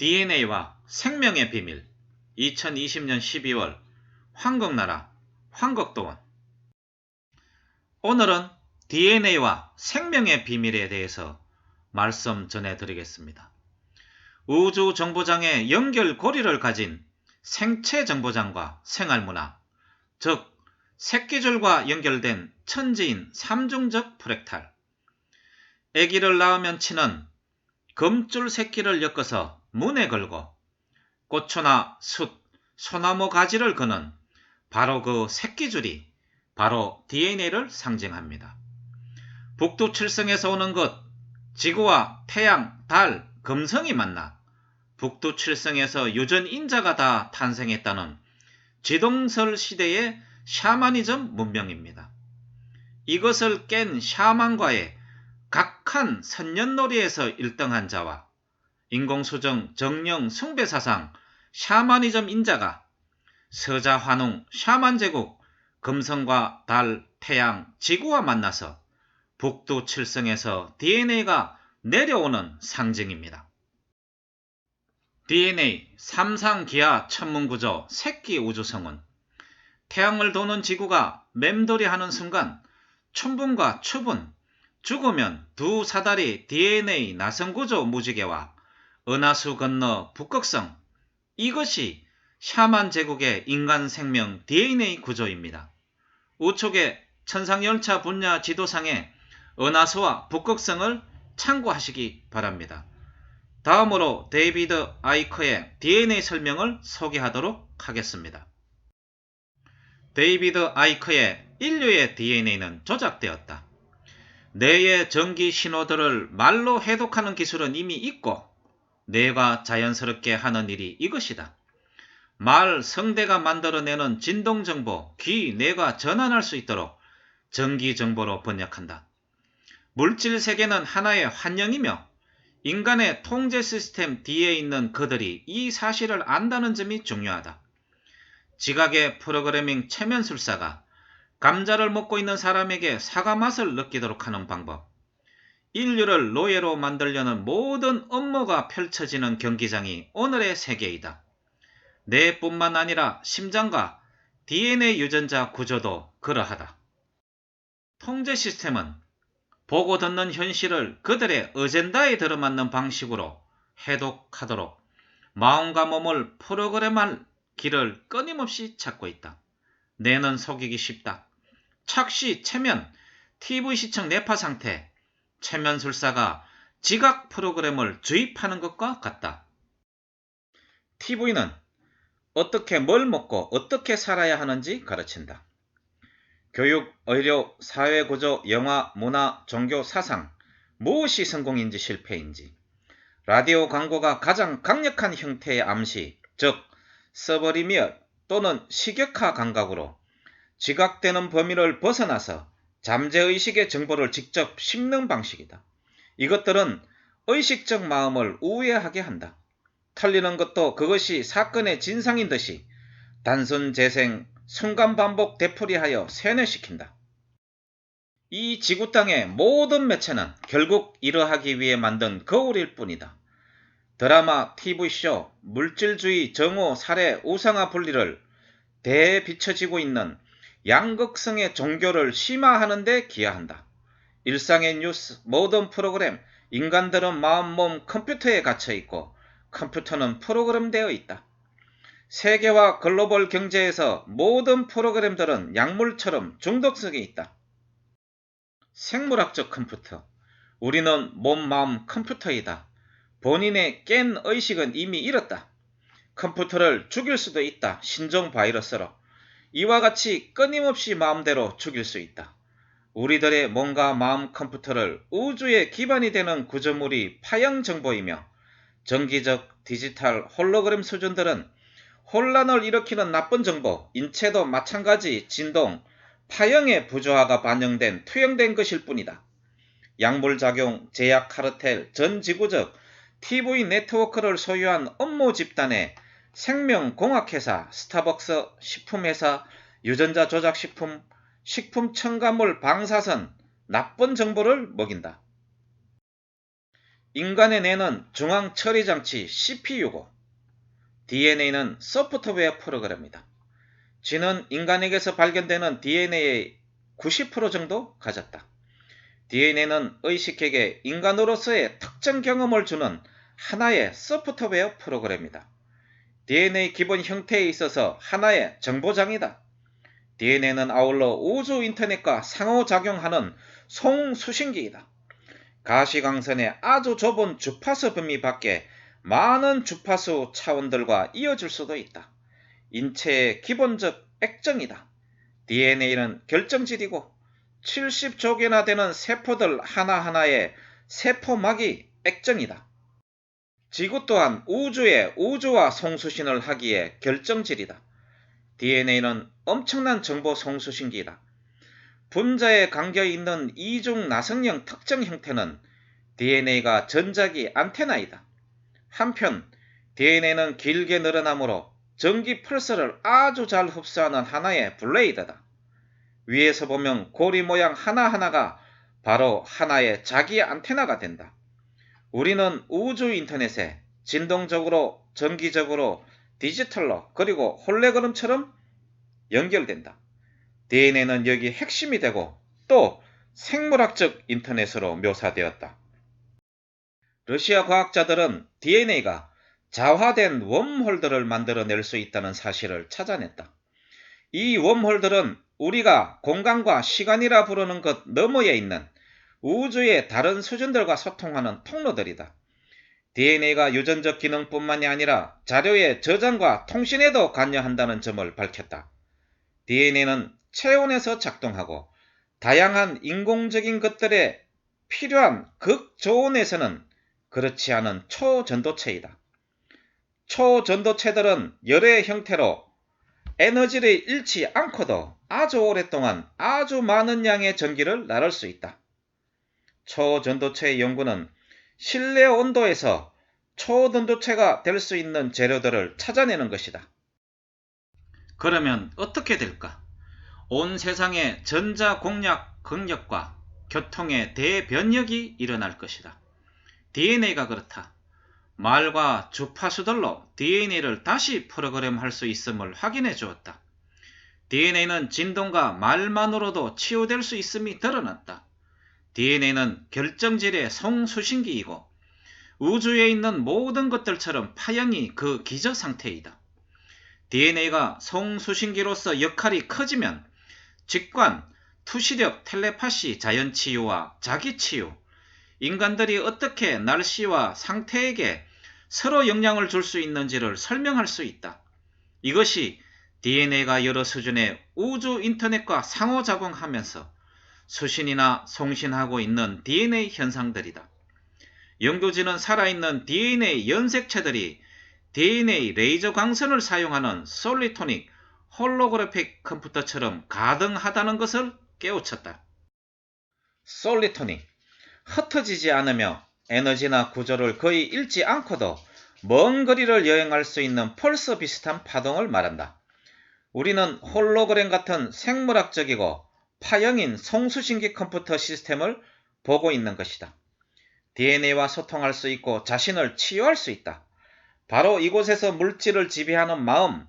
DNA와 생명의 비밀 2020년 12월 황곡나라 황곡도원 오늘은 DNA와 생명의 비밀에 대해서 말씀 전해드리겠습니다. 우주 정보장의 연결고리를 가진 생체 정보장과 생활문화, 즉 새끼줄과 연결된 천지인 삼중적 프랙탈. 아기를 낳으면 치는 금줄 새끼를 엮어서 문에 걸고 꽃초나 숯, 소나무 가지를 거는 바로 그 새끼줄이 바로 DNA를 상징합니다. 북두 칠성에서 오는 것, 지구와 태양, 달, 금성이 만나 북두 칠성에서 유전 인자가 다 탄생했다는 지동설 시대의 샤머니즘 문명입니다. 이것을 깬 샤만과의 각한 선년놀이에서 1등한 자와 인공수정, 정령, 숭배사상, 샤머니즘 인자가 서자 환웅, 샤만 제국, 금성과 달, 태양, 지구와 만나서 북두 칠성에서 DNA가 내려오는 상징입니다. DNA 삼상기하 천문구조 새끼 우주성은 태양을 도는 지구가 맴돌이 하는 순간 춘분과 추분, 죽으면 두 사다리 DNA 나성구조 무지개와 은하수 건너 북극성 이것이 샤만 제국의 인간 생명 DNA 구조입니다. 우측의 천상열차 분야 지도상에 은하수와 북극성을 참고하시기 바랍니다. 다음으로 데이비드 아이커의 DNA 설명을 소개하도록 하겠습니다. 데이비드 아이커의 인류의 DNA는 조작되었다. 뇌의 전기 신호들을 말로 해독하는 기술은 이미 있고 뇌가 자연스럽게 하는 일이 이것이다. 말 성대가 만들어내는 진동정보, 귀, 뇌가 전환할 수 있도록 전기정보로 번역한다. 물질 세계는 하나의 환영이며 인간의 통제 시스템 뒤에 있는 그들이 이 사실을 안다는 점이 중요하다. 지각의 프로그래밍 체면술사가 감자를 먹고 있는 사람에게 사과 맛을 느끼도록 하는 방법. 인류를 노예로 만들려는 모든 업무가 펼쳐지는 경기장이 오늘의 세계이다. 뇌뿐만 아니라 심장과 DNA 유전자 구조도 그러하다. 통제 시스템은 보고 듣는 현실을 그들의 어젠다에 들어맞는 방식으로 해독하도록 마음과 몸을 프로그램할 길을 끊임없이 찾고 있다. 뇌는 속이기 쉽다. 착시, 체면, TV 시청 내파 상태, 체면술사가 지각 프로그램을 주입하는 것과 같다. TV는 어떻게 뭘 먹고 어떻게 살아야 하는지 가르친다. 교육, 의료, 사회구조, 영화, 문화, 종교, 사상, 무엇이 성공인지 실패인지, 라디오 광고가 가장 강력한 형태의 암시, 즉 서버리미어 또는 식역화 감각으로 지각되는 범위를 벗어나서 잠재의식의 정보를 직접 심는 방식이다. 이것들은 의식적 마음을 우회하게 한다. 털리는 것도 그것이 사건의 진상인 듯이 단순 재생, 순간 반복 되풀이하여 세뇌시킨다. 이 지구 땅의 모든 매체는 결국 이러하기 위해 만든 거울일 뿐이다. 드라마, TV쇼, 물질주의, 정오, 살해, 우상화 분리를 대비춰지고 있는 양극성의 종교를 심화하는 데 기여한다. 일상의 뉴스, 모든 프로그램, 인간들은 마음, 몸, 컴퓨터에 갇혀 있고 컴퓨터는 프로그램되어 있다. 세계화 글로벌 경제에서 모든 프로그램들은 약물처럼 중독성이 있다. 생물학적 컴퓨터. 우리는 몸, 마음, 컴퓨터이다. 본인의 깬 의식은 이미 잃었다. 컴퓨터를 죽일 수도 있다. 신종 바이러스로. 이와 같이 끊임없이 마음대로 죽일 수 있다. 우리들의 몸과 마음 컴퓨터를 우주의 기반이 되는 구조물이 파형 정보이며 정기적 디지털 홀로그램 수준들은 혼란을 일으키는 나쁜 정보, 인체도 마찬가지 진동, 파형의 부조화가 반영된 투영된 것일 뿐이다. 약물작용, 제약 카르텔, 전 지구적 TV 네트워크를 소유한 업무 집단의 생명공학회사, 스타벅스, 식품회사, 유전자 조작식품, 식품 첨가물 방사선, 나쁜 정보를 먹인다. 인간의 뇌는 중앙 처리 장치 CPU고 DNA는 소프트웨어 프로그램이다. 쥐는 인간에게서 발견되는 DNA의 90% 정도 가졌다. DNA는 의식에게 인간으로서의 특정 경험을 주는 하나의 소프트웨어 프로그램이다. DNA 기본 형태에 있어서 하나의 정보장이다. DNA는 아울러 우주 인터넷과 상호작용하는 송수신기이다. 가시광선의 아주 좁은 주파수 범위 밖에 많은 주파수 차원들과 이어질 수도 있다. 인체의 기본적 액정이다. DNA는 결정질이고 70조 개나 되는 세포들 하나하나의 세포막이 액정이다. 지구 또한 우주의 우주와 송수신을 하기에 결정질이다. DNA는 엄청난 정보 송수신기이다. 분자에 감겨 있는 이중 나성형 특정 형태는 DNA가 전자기 안테나이다. 한편 DNA는 길게 늘어나므로 전기 펄스를 아주 잘 흡수하는 하나의 블레이드다. 위에서 보면 고리 모양 하나하나가 바로 하나의 자기 안테나가 된다. 우리는 우주 인터넷에 진동적으로, 전기적으로, 디지털로, 그리고 홀레그램처럼 연결된다. DNA는 여기 핵심이 되고 또 생물학적 인터넷으로 묘사되었다. 러시아 과학자들은 DNA가 자화된 웜홀들을 만들어낼 수 있다는 사실을 찾아냈다. 이 웜홀들은 우리가 공간과 시간이라 부르는 것 너머에 있는 우주의 다른 수준들과 소통하는 통로들이다. DNA가 유전적 기능뿐만이 아니라 자료의 저장과 통신에도 관여한다는 점을 밝혔다. DNA는 체온에서 작동하고 다양한 인공적인 것들에 필요한 극저온에서는 그렇지 않은 초전도체이다. 초전도체들은 열의 형태로 에너지를 잃지 않고도 아주 오랫동안 아주 많은 양의 전기를 나눌 수 있다. 초전도체의 연구는 실내 온도에서 초전도체가 될 수 있는 재료들을 찾아내는 것이다. 그러면 어떻게 될까? 온 세상에 전자 공략 긍력과 교통의 대변력이 일어날 것이다. DNA가 그렇다. 말과 주파수들로 DNA를 다시 프로그램할 수 있음을 확인해 주었다. DNA는 진동과 말만으로도 치유될 수 있음이 드러났다. DNA는 결정질의 송수신기이고 우주에 있는 모든 것들처럼 파형이 그 기저 상태이다. DNA가 송수신기로서 역할이 커지면 직관, 투시력, 텔레파시, 자연치유와 자기치유, 인간들이 어떻게 날씨와 상태에게 서로 영향을 줄 수 있는지를 설명할 수 있다. 이것이 DNA가 여러 수준의 우주 인터넷과 상호작용하면서 수신이나 송신하고 있는 DNA 현상들이다. 연구진은 살아있는 DNA 연색체들이 DNA 레이저 광선을 사용하는 솔리토닉 홀로그래픽 컴퓨터처럼 가능하다는 것을 깨우쳤다. 솔리토닉 흩어지지 않으며 에너지나 구조를 거의 잃지 않고도 먼 거리를 여행할 수 있는 펄스 비슷한 파동을 말한다. 우리는 홀로그램 같은 생물학적이고 파형인 송수신기 컴퓨터 시스템을 보고 있는 것이다. DNA와 소통할 수 있고 자신을 치유할 수 있다. 바로 이곳에서 물질을 지배하는 마음,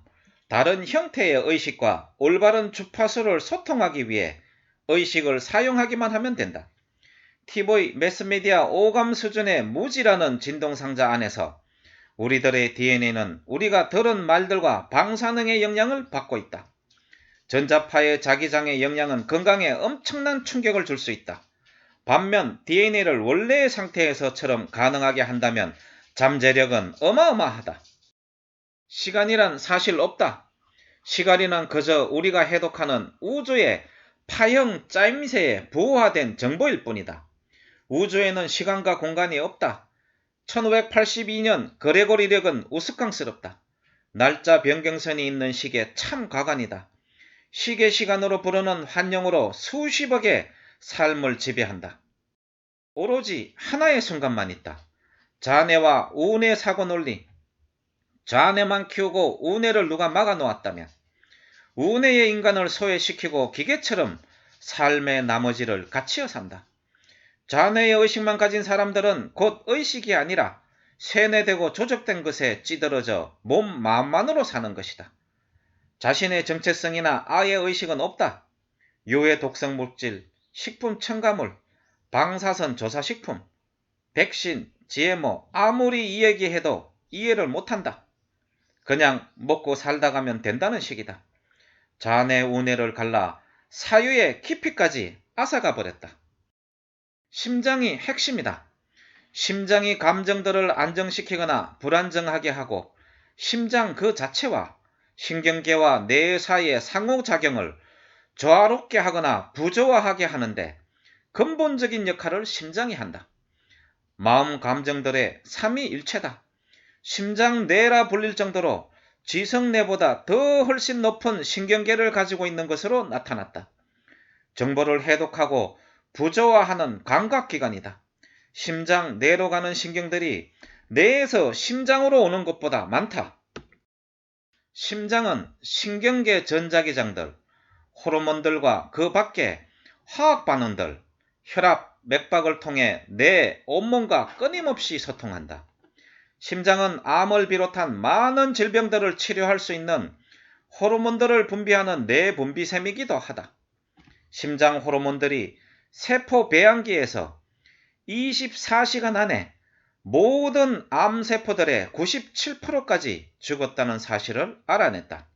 다른 형태의 의식과 올바른 주파수를 소통하기 위해 의식을 사용하기만 하면 된다. TV, 매스미디어 오감 수준의 무지라는 진동상자 안에서 우리들의 DNA는 우리가 들은 말들과 방사능의 영향을 받고 있다. 전자파의 자기장의 영향은 건강에 엄청난 충격을 줄 수 있다. 반면 DNA를 원래의 상태에서처럼 가능하게 한다면 잠재력은 어마어마하다. 시간이란 사실 없다. 시간이란 그저 우리가 해독하는 우주의 파형 짜임새에 부호화된 정보일 뿐이다. 우주에는 시간과 공간이 없다. 1582년 거레고리 력은 우스꽝스럽다. 날짜 변경선이 있는 시계 참 과간이다. 시계 시간으로 부르는 환영으로 수십억의 삶을 지배한다. 오로지 하나의 순간만 있다. 자네와 우뇌 사고 논리. 자네만 키우고 우뇌를 누가 막아 놓았다면 우뇌의 인간을 소외시키고 기계처럼 삶의 나머지를 갇히어 산다. 자네의 의식만 가진 사람들은 곧 의식이 아니라 세뇌되고 조적된 것에 찌들어져 몸 마음만으로 사는 것이다. 자신의 정체성이나 아예 의식은 없다. 유해 독성 물질, 식품 첨가물, 방사선 조사식품, 백신, GMO 아무리 이야기해도 이해를 못한다. 그냥 먹고 살다 가면 된다는 식이다. 자네 우뇌를 갈라 사유의 깊이까지 앗아가 버렸다. 심장이 핵심이다. 심장이 감정들을 안정시키거나 불안정하게 하고 심장 그 자체와 신경계와 뇌 사이의 상호작용을 조화롭게 하거나 부조화하게 하는데 근본적인 역할을 심장이 한다. 마음 감정들의 삼위일체다. 심장 뇌라 불릴 정도로 지성뇌보다 더 훨씬 높은 신경계를 가지고 있는 것으로 나타났다. 정보를 해독하고 부조화하는 감각기관이다. 심장 뇌로 가는 신경들이 뇌에서 심장으로 오는 것보다 많다. 심장은 신경계 전자기장들, 호르몬들과 그 밖에 화학 반응들, 혈압, 맥박을 통해 내 온몸과 끊임없이 소통한다. 심장은 암을 비롯한 많은 질병들을 치료할 수 있는 호르몬들을 분비하는 뇌분비샘이기도 하다. 심장 호르몬들이 세포 배양기에서 24시간 안에 모든 암세포들의 97%까지 죽었다는 사실을 알아냈다.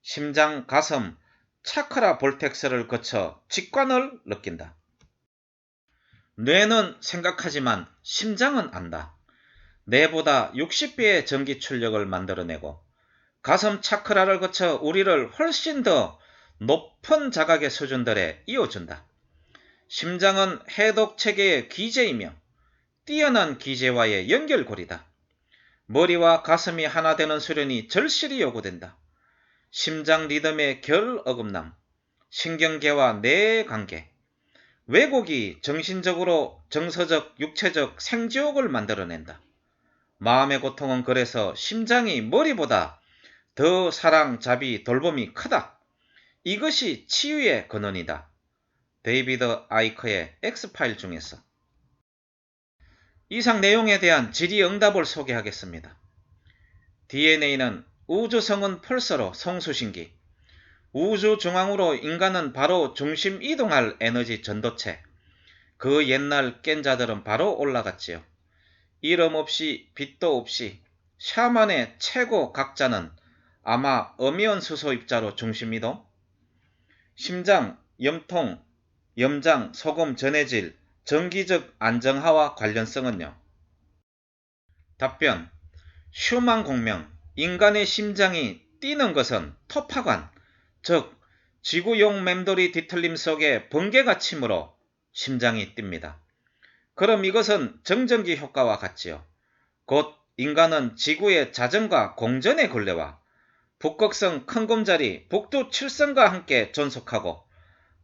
심장, 가슴, 차크라 볼텍스를 거쳐 직관을 느낀다. 뇌는 생각하지만 심장은 안다. 뇌보다 60배의 전기 출력을 만들어내고 가슴 차크라를 거쳐 우리를 훨씬 더 높은 자각의 수준들에 이어준다. 심장은 해독 체계의 기제이며 뛰어난 기제와의 연결고리다. 머리와 가슴이 하나 되는 수련이 절실히 요구된다. 심장 리듬의 결 어긋남, 신경계와 뇌 관계, 왜곡이 정신적으로 정서적, 육체적 생지옥을 만들어낸다. 마음의 고통은 그래서 심장이 머리보다 더 사랑, 자비, 돌봄이 크다. 이것이 치유의 근원이다. 데이비드 아이커의 X파일 중에서 이상 내용에 대한 질의 응답을 소개하겠습니다. DNA는 우주성은 펄서로 성수신기, 우주 중앙으로 인간은 바로 중심 이동할 에너지 전도체, 그 옛날 깬 자들은 바로 올라갔지요. 이름 없이 빛도 없이 샤만의 최고 각자는 아마 어미온 수소 입자로 중심 이동? 심장, 염통, 염장, 소금 전해질, 정기적 안정화와 관련성은요? 답변 슈만 공명 인간의 심장이 뛰는 것은 토파관, 즉 지구용 맴돌이 뒤틀림 속에 번개가 침으로 심장이 뜁니다. 그럼 이것은 정전기 효과와 같지요. 곧 인간은 지구의 자전과 공전의 근래와 북극성 큰곰자리 북두 칠성과 함께 존속하고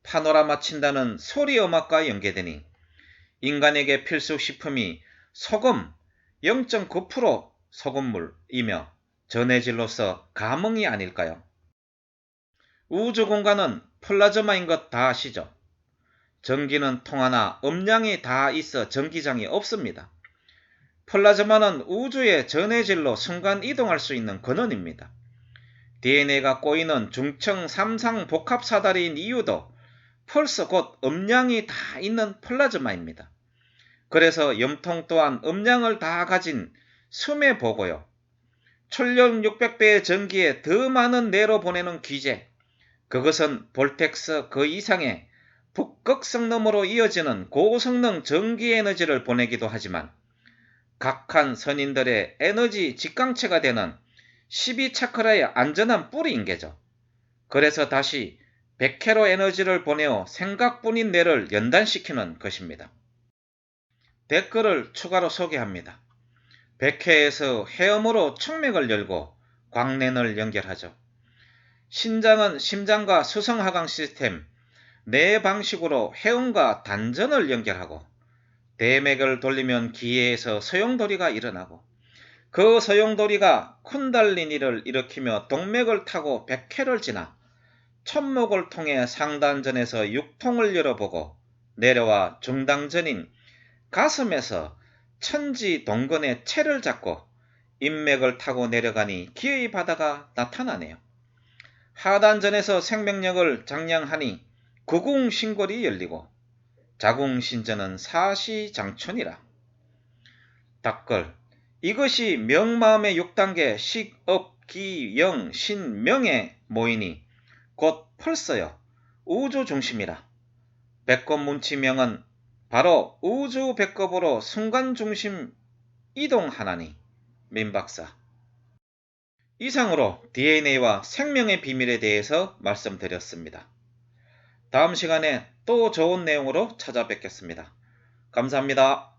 파노라마 친다는 소리 음악과 연계되니 인간에게 필수 식품이 소금 0.9% 소금물이며 전해질로서 감흥이 아닐까요? 우주 공간은 플라즈마인 것 다 아시죠? 전기는 통하나 음량이 다 있어 전기장이 없습니다. 플라즈마는 우주의 전해질로 순간 이동할 수 있는 근원입니다. DNA가 꼬이는 중층 삼상 복합 사다리인 이유도 펄스 곧 음량이 다 있는 플라즈마입니다. 그래서 염통 또한 음량을 다 가진 숨에 보고요. 출력 600배의 전기에 더 많은 내로 보내는 기제, 그것은 볼텍스 그 이상의 북극성 너머로 이어지는 고성능 전기 에너지를 보내기도 하지만 각한 선인들의 에너지 직강체가 되는 12차크라의 안전한 뿌리인 게죠. 그래서 다시 100회로 에너지를 보내어 생각뿐인 뇌를 연단시키는 것입니다. 댓글을 추가로 소개합니다. 100회에서 해음으로 청맥을 열고 광랜을 연결하죠. 신장은 심장과 수성하강 시스템 네 방식으로 해운과 단전을 연결하고 대맥을 돌리면 기회에서 소용돌이가 일어나고 그 소용돌이가 쿤달리니를 일으키며 동맥을 타고 백회를 지나 천목을 통해 상단전에서 육통을 열어보고 내려와 중당전인 가슴에서 천지 동건의 채를 잡고 인맥을 타고 내려가니 기의 바다가 나타나네요. 하단전에서 생명력을 장량하니 구궁신골이 열리고 자궁신전은 사시장춘이라. 답글 이것이 명마음의 6단계 식업, 기, 영, 신, 명에 모이니 곧 펄서여 우주 중심이라. 백급 문치명은 바로 우주 백급으로 순간 중심 이동하나니 민박사. 이상으로 DNA와 생명의 비밀에 대해서 말씀드렸습니다. 다음 시간에 또 좋은 내용으로 찾아뵙겠습니다. 감사합니다.